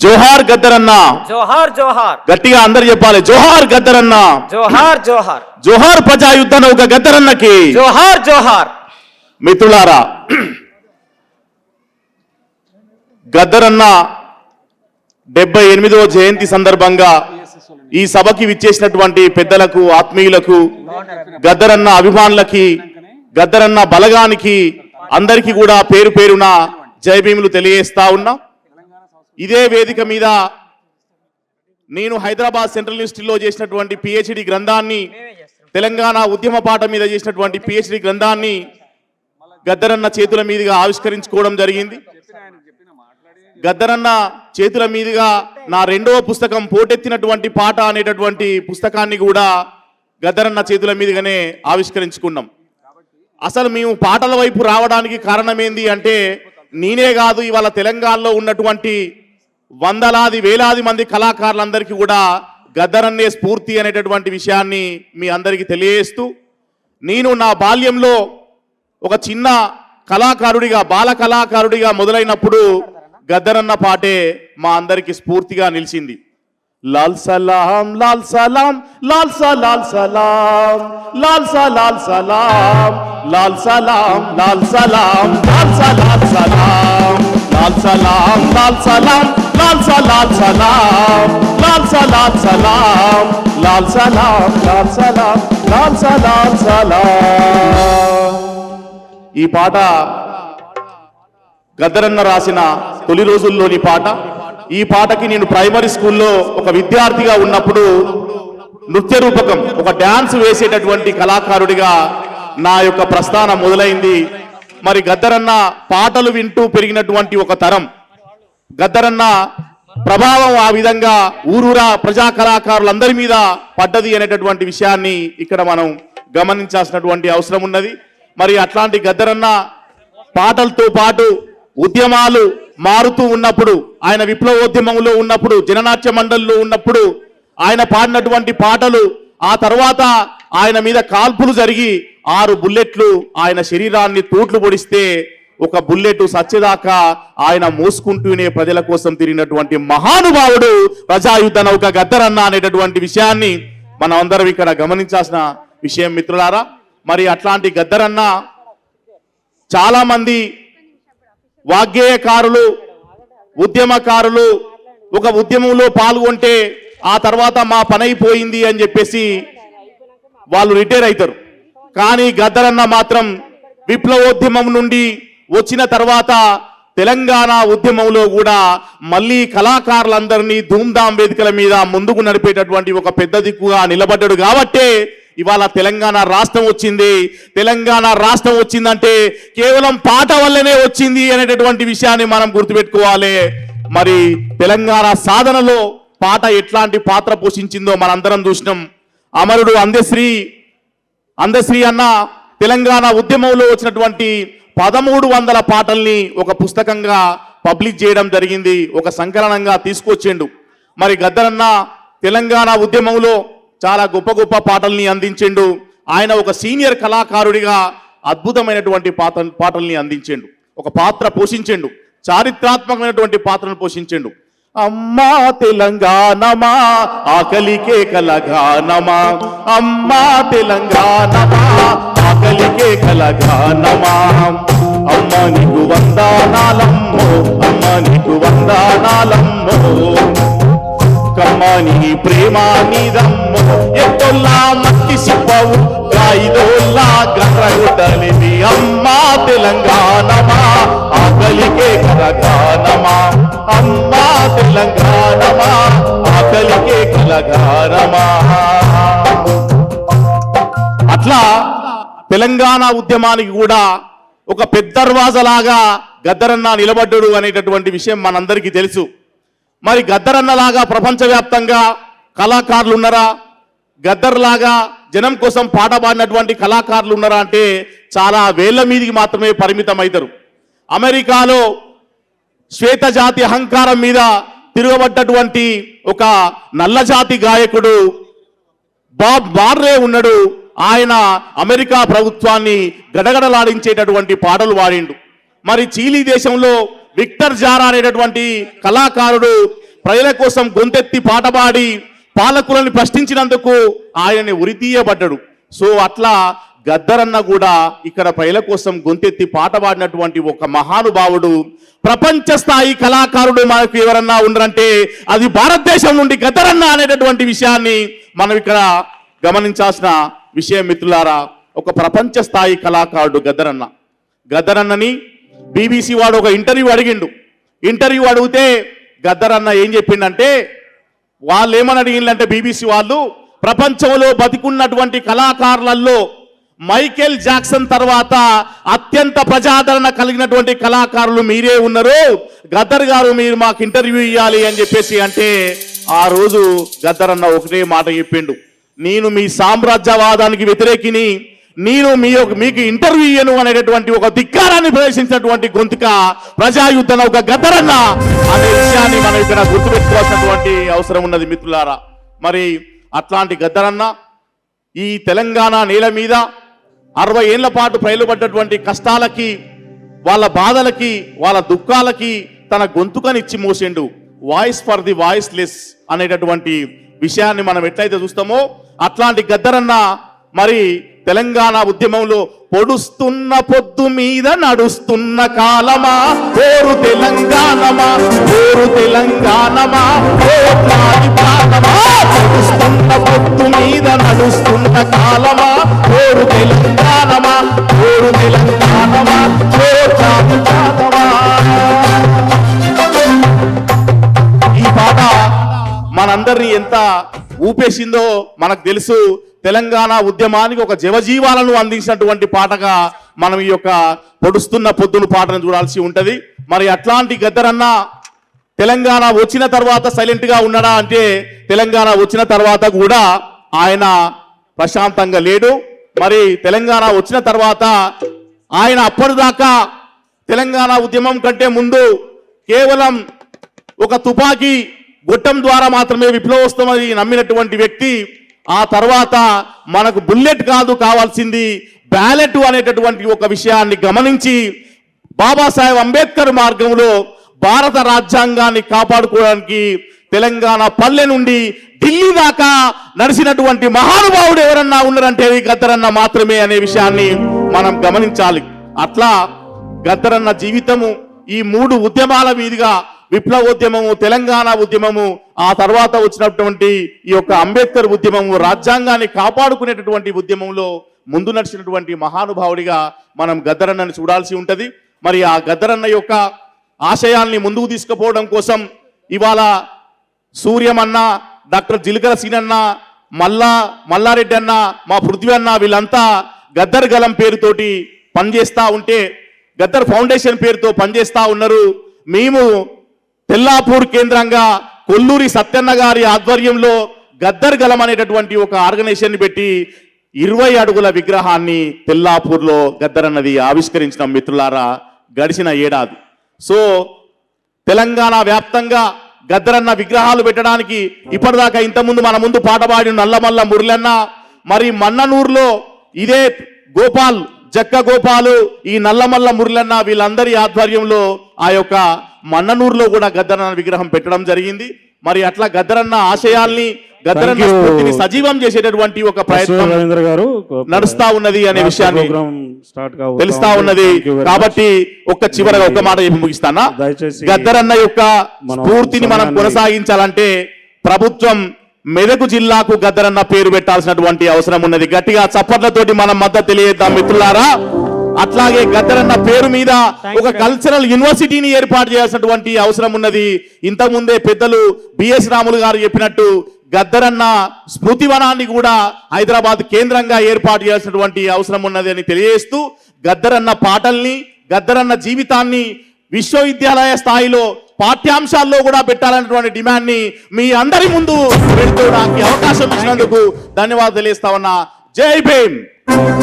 జోహార్ గద్దరన్న జోహార్ జోహార్. గట్టిగా అందరు చెప్పాలి. జోహార్ గద్దరన్న జోహార్ జోహార్. జోహార్ ప్రజా యుద్ధ నౌక గద్దరన్నకి జోహార్ జోహార్. మిత్రులారా గద్దరన్న డెబ్బై ఎనిమిదవ జయంతి సందర్భంగా ఈ సభకి విచ్చేసినటువంటి పెద్దలకు ఆత్మీయులకు గద్దరన్న అభిమానులకి గద్దరన్న బలగానికి అందరికీ కూడా పేరు పేరున జయభీములు తెలియజేస్తా ఉన్నా. ఇదే వేదిక మీద నేను హైదరాబాద్ సెంట్రల్ యూనివర్సిటీలో చేసినటువంటి పిహెచ్డి గ్రంథాన్ని తెలంగాణ ఉద్యమ పాఠం మీద చేసినటువంటి పిహెచ్డి గ్రంథాన్ని గద్దరన్న చేతుల మీదుగా ఆవిష్కరించుకోవడం జరిగింది. గద్దరన్న చేతుల మీదుగా నా రెండవ పుస్తకం పోటెత్తినటువంటి పాట అనేటటువంటి పుస్తకాన్ని కూడా గద్దరన్న చేతుల మీదుగానే ఆవిష్కరించుకున్నాం. అసలు మేము పాటల వైపు రావడానికి కారణం ఏంది అంటే నేనే కాదు ఇవాళ తెలంగాణలో ఉన్నటువంటి వందలాది వేలాది మంది కళాకారులందరికీ కూడా గద్దరన్నే స్ఫూర్తి అనేటటువంటి విషయాన్ని మీ అందరికీ తెలియజేస్తూ నేను నా బాల్యంలో ఒక చిన్న కళాకారుడిగా బాల కళాకారుడిగా మొదలైనప్పుడు గద్దరన్న పాటే మా అందరికీ స్ఫూర్తిగా నిలిచింది. లాల్ సలాం లాల్ సలాం లాల్ సలాల్ సలాం లాల్ సలాల్ సలాం లాల్ సలాం లాల్ సలాం లాల్ సలాల్ సలాం లాల్ సలాం లాల్ సలాం లాల్ సా సలాం లాల్ సా సలాం లాల్ సలాం లాల్ సలాం లాల్ సా సలాం ఈ పాట గద్దరన్న రాసిన తొలి రోజుల్లోని పాట. ఈ పాటకి నేను ప్రైమరీ స్కూల్లో ఒక విద్యార్థిగా ఉన్నప్పుడు నృత్య రూపకం ఒక డ్యాన్స్ వేసేటటువంటి కళాకారుడిగా నా యొక్క ప్రస్థానం మొదలైంది. మరి గద్దరన్న పాటలు వింటూ పెరిగినటువంటి ఒక తరం. గద్దరన్న ప్రభావం ఆ విధంగా ఊరూరా ప్రజా కళాకారులందరి మీద పడ్డది అనేటటువంటి విషయాన్ని ఇక్కడ మనం గమనించాల్సినటువంటి అవసరం ఉన్నది. మరి అట్లాంటి గద్దరన్న పాటలతో పాటు ఉద్యమాలు మారుతూ ఉన్నప్పుడు ఆయన విప్లవోద్యమంలో ఉన్నప్పుడు జననాట్య మండలిలో ఉన్నప్పుడు ఆయన పాడినటువంటి పాటలు ఆ తర్వాత ఆయన మీద కాల్పులు జరిగి ఆరు బుల్లెట్లు ఆయన శరీరాన్ని తూట్లు పొడిస్తే ఒక బుల్లెట్ సచ్చేదాకా ఆయన మోసుకుంటూనే ప్రజల కోసం తిరిగినటువంటి మహానుభావుడు ప్రజాయుద్ధ నౌక గద్దరన్న అనేటటువంటి విషయాన్ని మనం అందరం ఇక్కడ గమనించాల్సిన విషయం మిత్రులారా. మరి అట్లాంటి గద్దరన్న చాలా మంది వాగ్గేయకారులు ఉద్యమకారులు ఒక ఉద్యమంలో పాల్గొంటే ఆ తర్వాత మా పనైపోయింది అని చెప్పేసి వాళ్ళు రిటైర్ అవుతారు కానీ గద్దరన్న మాత్రం విప్లవోద్యమం నుండి వచ్చిన తర్వాత తెలంగాణ ఉద్యమంలో కూడా మళ్ళీ కళాకారులందరినీ ధూమ్ధామ్ వేదికల మీద ముందుకు నడిపేటటువంటి ఒక పెద్ద దిక్కుగా నిలబడ్డాడు కాబట్టే ఇవాళ తెలంగాణ రాష్ట్రం వచ్చింది. తెలంగాణ రాష్ట్రం వచ్చిందంటే కేవలం పాట వల్లనే వచ్చింది అనేటటువంటి విషయాన్ని మనం గుర్తుపెట్టుకోవాలి. మరి తెలంగాణ సాధనలో పాట ఎట్లాంటి పాత్ర పోషించిందో మనందరం చూసినాం. అమరుడు అందశ్రీ అందశ్రీ అన్న తెలంగాణ ఉద్యమంలో వచ్చినటువంటి పదమూడు వందల పాటల్ని ఒక పుస్తకంగా పబ్లిష్ చేయడం జరిగింది ఒక సంకలనంగా తీసుకొచ్చిండు. మరి గద్దరన్న తెలంగాణ ఉద్యమంలో చాలా గొప్ప గొప్ప పాటల్ని అందించిండు. ఆయన ఒక సీనియర్ కళాకారుడిగా అద్భుతమైనటువంటి పాత పాటల్ని అందించిండు. ఒక పాత్ర పోషించిండు. చారిత్రాత్మకమైనటువంటి పాత్రను పోషించిండు. అమ్మా తెలంగాణమా ఆకలికే కలగానమా. అమ్మా తెలంగాణమా ఆకలికే కలగానమా అమ్మ నీకు వందానాలమ్మో అమ్మ నీకు వందానాలమ్మో. కమ్మని ప్రేమ నీదమ్మో ఎత్తొల్లా మట్టి సిప్పవు గాయిదోల్లా గర్రగుట్టలిది అమ్మా తెలంగాణమా. ఆకలి తెలంగాణ ఉద్యమానికి కూడా ఒక పెద్దర్వాజలాగా గద్దరన్న నిలబడ్డడు అనేటటువంటి విషయం మనందరికీ తెలుసు. మరి గద్దరన్నలాగా ప్రపంచవ్యాప్తంగా కళాకారులు ఉన్నారా గద్దర్లాగా జనం కోసం పాట పాడినటువంటి కళాకారులు ఉన్నారా అంటే చాలా వేళ్ళ మీదికి మాత్రమే పరిమితం అవుతారు అమెరికాలో శ్వేతజాతి అహంకారం మీద తిరగబడ్డటువంటి ఒక నల్ల జాతి గాయకుడు బాబ్ బార్రే ఉన్నాడు. ఆయన అమెరికా ప్రభుత్వాన్ని గడగడలాడించేటటువంటి పాటలు పాడిండు మరి చీలీ దేశంలో విక్టర్ జారా అనేటటువంటి కళాకారుడు ప్రజల కోసం గొంతెత్తి పాట పాడి పాలకులను ప్రశ్నించినందుకు ఆయనని ఉరితీయబడ్డాడు సో అట్లా గద్దరన్న కూడా ఇక్కడ ప్రజల కోసం గొంతెత్తి పాట పాడినటువంటి ఒక మహానుభావుడు ప్రపంచ స్థాయి కళాకారుడు మనకు ఎవరన్నా ఉండరంటే అది భారతదేశం నుండి గద్దరన్న అనేటటువంటి విషయాన్ని మనం ఇక్కడ గమనించాల్సిన విషయం మిత్రులారా ఒక ప్రపంచ స్థాయి కళాకారుడు గద్దరన్న గద్దరన్నని బీబీసీ వాడు ఒక ఇంటర్వ్యూ అడిగిండు. ఇంటర్వ్యూ అడిగితే గద్దరన్న ఏం చెప్పిండంటే వాళ్ళు ఏమని అడిగిందంటే బీబీసీ వాళ్ళు ప్రపంచంలో బతికున్నటువంటి కళాకారులలో మైకేల్ జాక్సన్ తర్వాత అత్యంత ప్రజాదరణ కలిగినటువంటి కళాకారులు మీరే ఉన్నారు. గద్దర్ గారు మీరు మాకు ఇంటర్వ్యూ ఇవ్వాలి అని చెప్పేసి అంటే ఆ రోజు గద్దర్ అన్న ఒకటే మాట చెప్పిండు. నేను మీ సామ్రాజ్యవాదానికి వ్యతిరేకిని నేను మీ యొక్క- మీకు ఇంటర్వ్యూ ఇయ్యను అనేటటువంటి ఒక ధిక్కారాన్ని ప్రవేశించినటువంటి గొంతుక ప్రజాయుద్ధ ఒక గద్దరన్న అనే విషయాన్ని మనం ఇక్కడ గుర్తుపెట్టుకోవాల్సినటువంటి అవసరం ఉన్నది మిత్రులారా. మరి అట్లాంటి గద్దరన్న ఈ తెలంగాణ నేల మీద అరవై ఏళ్ళ పాటు ప్రయలుపడ్డటువంటి కష్టాలకి వాళ్ళ బాధలకి వాళ్ళ దుఃఖాలకి తన గొంతుకనిచ్చి మోసిండు. Voice for the voiceless అనేటటువంటి విషయాన్ని మనం ఎట్లయితే చూస్తామో అట్లాంటి గద్దరన్న మరి తెలంగాణ ఉద్యమంలో పొడుస్తున్న పొద్దు మీద నడుస్తున్న కాలమా? ఓరు తెలంగాణమా? ఓరు తెలంగాణమా? పొడుస్తున్న పొద్దు మీద నడుస్తున్న కాలమా? ఓరు తెలంగాణమా? ఓరు తెలంగాణ ఎంత ఊపేసిందో మనకు తెలుసు. తెలంగాణ ఉద్యమానికి ఒక జవజీవాలను అందించినటువంటి పాటగా మనం ఈ యొక్క పొడుస్తున్న పొద్దును పాటను చూడాల్సి ఉంటుంది. మరి అట్లాంటి గద్దరన్న తెలంగాణ వచ్చిన తర్వాత సైలెంట్గా ఉన్నాడా అంటే తెలంగాణ వచ్చిన తర్వాత కూడా ఆయన ప్రశాంతంగా లేడు. మరి తెలంగాణ వచ్చిన తర్వాత ఆయన అప్పటిదాకా తెలంగాణ ఉద్యమం కంటే ముందు కేవలం ఒక తుపాకీ గొట్టం ద్వారా మాత్రమే విప్లవోస్తమని నమ్మినటువంటి వ్యక్తి ఆ తర్వాత మనకు బుల్లెట్ కాదు కావాల్సింది బ్యాలెట్ అనేటటువంటి ఒక విషయాన్ని గమనించి బాబాసాహెబ్ అంబేద్కర్ మార్గంలో భారత రాజ్యాంగాన్ని కాపాడుకోవడానికి తెలంగాణ పల్లె నుండి ఢిల్లీ దాకా నడిచినటువంటి మహానుభావుడు ఎవరన్నా ఉన్నారంటే గద్దరన్న మాత్రమే అనే విషయాన్ని మనం గమనించాలి. అట్లా గద్దరన్న జీవితము ఈ మూడు ఉద్యమాల మీదుగా విప్లవోద్యమము తెలంగాణ ఉద్యమము ఆ తర్వాత వచ్చినటువంటి ఈ యొక్క అంబేద్కర్ ఉద్యమము రాజ్యాంగాన్ని కాపాడుకునేటటువంటి ఉద్యమంలో ముందు నడిచినటువంటి మహానుభావుడిగా మనం గద్దరన్నని చూడాల్సి ఉంటుంది. మరి ఆ గద్దరన్న యొక్క ఆశయాల్ని ముందుకు తీసుకుపోవడం కోసం ఇవాళ సూర్యమన్న డాక్టర్ జిలకర సీనన్న మల్లా మల్లారెడ్డి అన్న మా పృథ్వీ అన్న వీళ్ళంతా గద్దర్ గలం పేరుతోటి పనిచేస్తూ ఉంటే గద్దర్ ఫౌండేషన్ పేరుతో పనిచేస్తూ ఉన్నారు. మేము తెల్లాపూర్ కేంద్రంగా కొల్లూరి సత్యన్న గారి ఆధ్వర్యంలో గద్దర్ గలం అనేటటువంటి ఒక ఆర్గనైజేషన్ పెట్టి ఇరవై అడుగుల విగ్రహాన్ని తెల్లాపూర్లో గద్దర్ అన్నది ఆవిష్కరించిన మిత్రులారా గడిచిన ఏడాది. సో తెలంగాణ వ్యాప్తంగా గద్దరన్న విగ్రహాలు పెట్టడానికి ఇప్పటిదాకా ఇంతకుముందు మన ముందు పాట పాడిన నల్లమల్ల మురళన్న మరి మన్ననూరులో ఇదే గోపాల్ జక్క గోపాలు ఈ నల్లమల్ల మురళన్న వీళ్ళందరి ఆధ్వర్యంలో ఆ యొక్క మన్ననూరులో కూడా గద్దరన్న విగ్రహం పెట్టడం జరిగింది. మరి అట్లా గద్దరన్న ఆశయాల్ని గద్దరన్న. స్ఫూర్తిని సజీవం చేసేటటువంటి ఒక ప్రయత్నం గారు నడుస్తా ఉన్నది అనే విషయాన్ని తెలుస్తా ఉన్నది. కాబట్టి ఒక్క చివరగా ఒక్క మాట చెప్పి ముగిస్తానా? గద్దరన్న యొక్క స్ఫూర్తిని మనం కొనసాగించాలంటే ప్రభుత్వం మెదకు జిల్లాకు గద్దరన్న పేరు పెట్టాల్సినటువంటి అవసరం ఉన్నది. గట్టిగా చప్పట్లతోటి మనం మద్దతు తెలియజేద్దాం మిత్రులారా. అట్లాగే గద్దరన్న పేరు మీద ఒక కల్చరల్ యూనివర్సిటీని ఏర్పాటు చేయాల్సినటువంటి అవసరం ఉన్నది. ఇంతకుముందే పెద్దలు బిఎస్ రాములు గారు చెప్పినట్టు గద్దరన్న స్మృతివనాన్ని కూడా హైదరాబాద్ కేంద్రంగా ఏర్పాటు చేయాల్సినటువంటి అవసరం ఉన్నది అని తెలియజేస్తూ గద్దరన్న పాటల్ని గద్దరన్న జీవితాన్ని విశ్వవిద్యాలయ స్థాయిలో పాఠ్యాంశాల్లో కూడా పెట్టాలన్నటువంటి డిమాండ్ని మీ అందరి ముందు పెడుకోవడానికి అవకాశం ఇచ్చినందుకు ధన్యవాదాలు తెలియస్తా ఉన్నా. జై భీమ్!